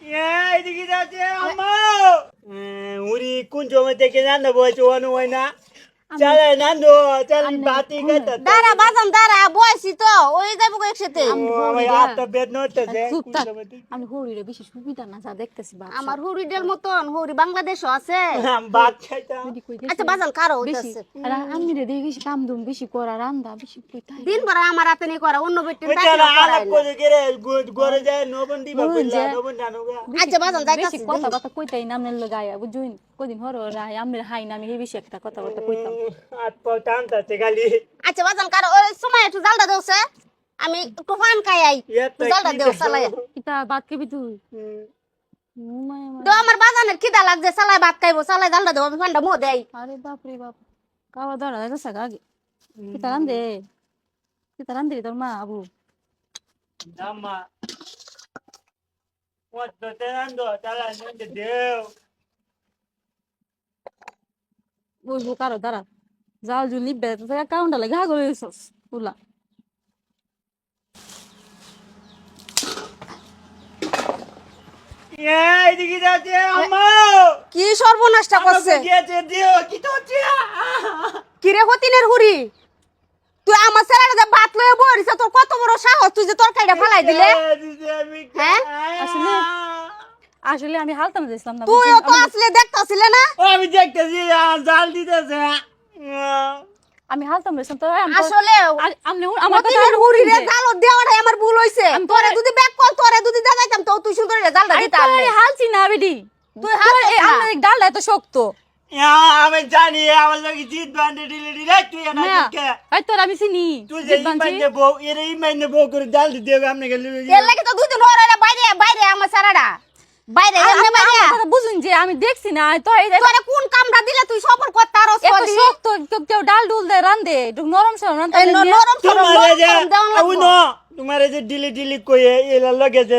এদিকে যাচ্ছে আম্মা! উড়ি কোন সময় থেকে নান্দো বয়স অনু হয় না। চলে নান্দো চল বাতি দাঁড়া বাজান দাঁড়া বয়সী তো যাব একসাথে। আমি হরিরে বেশি সুবিধা না যা দেখতেছি আমার হুরিডের মতন হুরি বাংলাদেশও আছে। আচ্ছা বাজান কারও বেশি আমি রে দেখি বেশি কাম দুম বেশি করা রান্দা বেশি দিন ভরা আমার হাতে নেই করা অন্য আচ্ছা যাইতাছি কথা কথা কইতাই নামনে লাগায়া বুঝুইন কদিন হর আমের হাই নামি হে বেশি একটা কথা কথা কইতাম। আচ্ছা বাজান কারও সময় একটু জালটা দেওছে আমি একটু ফান খাই আই এত জালটা কি দেও দাও? চালাই কিতা বাদ কেবি তুই হুম। ও মায়া মায়া। তো আমার বাজানের খিদা লাগছে চালাই ভাত খাইবো চালাই জালটা দেবো আমি ফানটা মো দেই আরে বাপ রে বাপ কাওয়া দাঁড়া যাচ্ছে আগে কিতা রান্দে কিতা রান্দে রে তোর মা Abu Dama. Cuánto te dando, está la gente Dios. বুঝব কারও দাঁড়া জাল জুল নিবে তো কাউন্টা লাগে হা করে দিছস উলা এই যাচ্ছে আম্মা। কি সর্বনাশটা করছে? আমাকে দিও কি তো হচ্ছে? কিরে হতিনের হুরি তুই আমার ছেলেটা ভাত লয়ে বইরিস তোর কত বড় সাহস? তুই যে তরকারিটা ফালাই দিলে? হ্যাঁ? আসলে? আসলে আমি হালতাম দিছিলাম না তুইও তো আসলে দেখতাছিলে না? আমি দেখতেছি জাল দিতেছে। আমি হালতাম দিছিলাম তো আমি আসলে আ- আমনে আমার কথা হুরি রে জাল দেওয়াটাই আমার ভুল হইছে। তোরে তোরে- যদি ব্যাক কল তোরে যদি দেখাইতাম তো আমি হালছি না বেডি তুই হালছিস না। আমার এত শক্ত। আমি জানি আমার লোক জিত বান্ধে দিলে দিলে তুই না। কে এই তোর আমি চিনি। তুই যে ইমাইনে বউ এর ইমাইনে বউ করে জাল দিতে হবে আপনি গেলে এর লাগি তো দুই দিন হরে বাইরে বাইরে আমার সারাটা। বাইরে এমনি বাইরে বুঝুন যে আমি দেখছি না তো এই তোরে কোন কামটা দিলে তুই সফর করতে আর এত শক্ত কেউ- ডাল ডুল দেয় রান্দে একটু নরম সরম নরম তোমারে যে নরম তোমারে যে ডিলি ডিলি কয়ে এলা লগে যে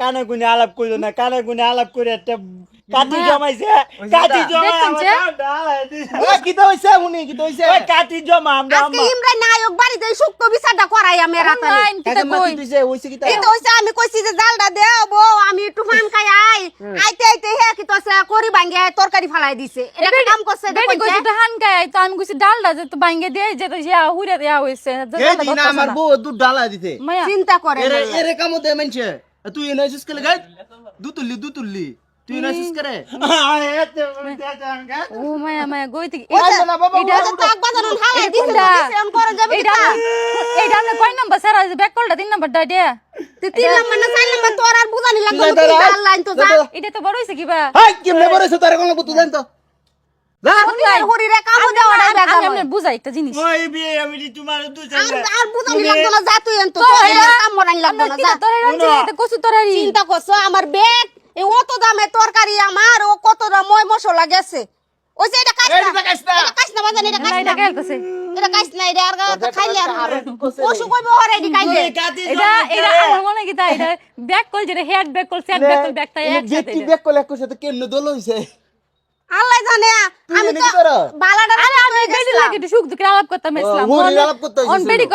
কানে গুনে আলাপ কইলো না কানে গুনে আলাপ করে একটা কাটি জমাইছে। কাটি জমা কি তো হইছে উনি কি তো হইছে? ওই কাটি জমা আমরা আজকে ইমরান নায়ক বাড়িতে এই সুক্ত বিচারটা করাই আমি রাতে। কিতা কাকে কই? দিছে হইছে কি তা হইছে? আমি কইছি যে জালটা দেও বউ আমি একটু ফান খাই আই আইতে আইতে হে কি তোছে করি ভাঙ্গে তরকারি ফালাই দিছে। এটা কাম করছে বেডি দেখো কইছে তো হান গায় তো আমি কইছি ডালটা যে তো বাইঙ্গে দিয়ে যে তো ইয়া হুইরা দেয়া হইছে। যে এই দিন আমার বউ দুধ ডালা দিতে চিন্তা করে এরে। এরে কামো দে মানছে তুই এনে সুস করে গাই দু তুললি দু তুললি তুই এনে সুস করে ও মায়া মায়া গইতে কি ওই এটা তাক বাজানো হালাই এটা দিছে কোনটা? করে যাবে এইটা এইটা আমরা কয় নাম্বার স্যার আজ ব্যাক কলটা তিন নাম্বার ডাইডিয়া তুই তিন নম্বর না চার নম্বর তোর আর বুঝানি লাগবে তুই। জাল লাইন তো যা এটা তো বড় হইছে কিবা হাই কেমনে বড় তোর কোন তুই জান তো যা হুরি রে কাম আমি দেওয়াটাই আমি আপনার বুঝাই একটা জিনিস। ওই বিয়ে আমি যে তোমার দু আর আর বুঝানি লাগবে না যা তুই এন্ত তো কাম মরানি লাগবে না কি যা। তরকারি রাঁধছি শোনো। এটা চিন্তা করছ আমার ব্যাগ এই অত দামে তরকারি আমার ও কত দাম মই মশলা গেছে। ওই যে এটা কাজ না দিকে কাইছ না। কাজ না বাজান এটা কাজ এটা না এটা কাজ না এটা আর খাইলে হইব খাইলে এটা এটা আমার মনে কি তা এটা কল যেটা head back call set back call তাই একসাথে কি এটা। বেক কলে কেমনে দল হইছে? আল্লাহ জানে আমি তো বালাটা আরে আমি বেডি লাগে একটু সুখ দুঃখ আলাপ করতাম ইসলাম হুড়ির আলাপ করতে হইছে অন বেডি